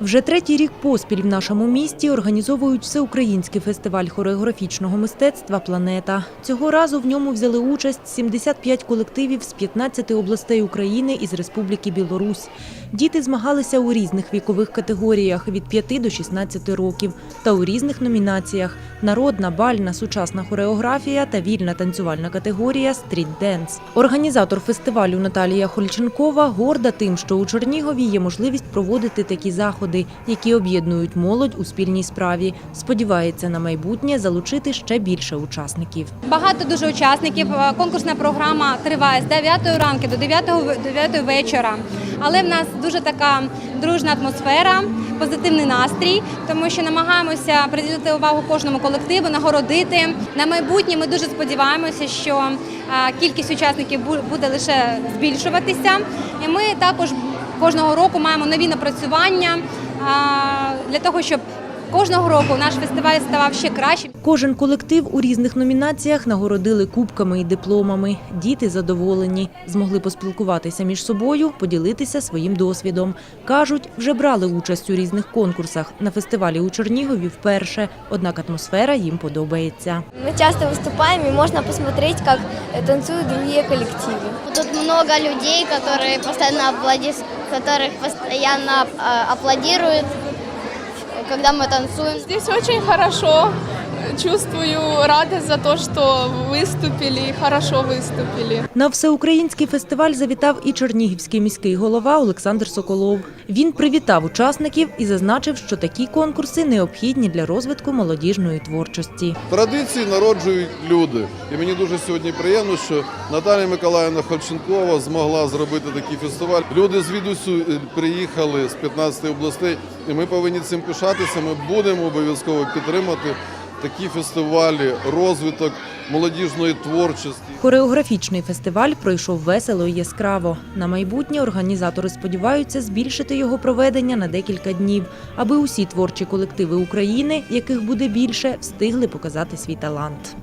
Вже третій рік поспіль в нашому місті організовують всеукраїнський фестиваль хореографічного мистецтва Планета. Цього разу в ньому взяли участь 75 колективів з 15 областей України і з Республіки Білорусь. Діти змагалися у різних вікових категоріях від 5 до 16 років та у різних номінаціях: народна, бальна, сучасна хореографія та вільна танцювальна категорія стріт-денс. Організатор фестивалю Наталія Хольченкова горда тим, що у Чернігові є можливість проводити такі заходи, які об'єднують молодь у спільній справі. Сподівається на майбутнє залучити ще більше учасників. Багато дуже учасників. Е, Конкурсна програма триває з 9 ранку до 9, в- 9 вечора. Але в нас дуже така дружна атмосфера, позитивний настрій, тому що намагаємося приділити увагу кожному колективу, нагородити. На майбутнє ми дуже сподіваємося, що е, кількість учасників бу- буде лише збільшуватися. І ми також кожного року маємо нові напрацювання е, для того, щоб кожного року наш фестиваль ставав ще кращим. Кожен колектив у різних номінаціях нагородили кубками і дипломами. Діти задоволені, змогли поспілкуватися між собою, поділитися своїм досвідом. Кажуть, вже брали участь у різних конкурсах. На фестивалі у Чернігові вперше, однак атмосфера їм подобається. Мы часто выступаем, и можно посмотреть, как э, танцуют другие коллективы. Тут много людей, которые постоянно, аплодис... которых постоянно э, аплодируют, когда мы танцуем. Здесь очень хорошо. Чувствую радость за то, что выступили и хорошо выступили. На всеукраїнський фестиваль завітав і чернігівський міський голова Олександр Соколов. Він привітав учасників і зазначив, що такі конкурси необхідні для розвитку молодіжної творчості. Традиції народжують люди. І мені дуже сьогодні приємно, що Наталія Миколаївна Харченкова змогла зробити такий фестиваль. Люди звідусю е, приїхали з 15 областей, і ми повинні цим пишатися. Ми будемо обов'язково підтримати такі фестивалі, розвиток молодіжної творчості. Хореографічний фестиваль пройшов весело і яскраво. На майбутнє організатори сподіваються збільшити його проведення на декілька днів, аби усі творчі колективи України, яких буде більше, встигли показати свій талант.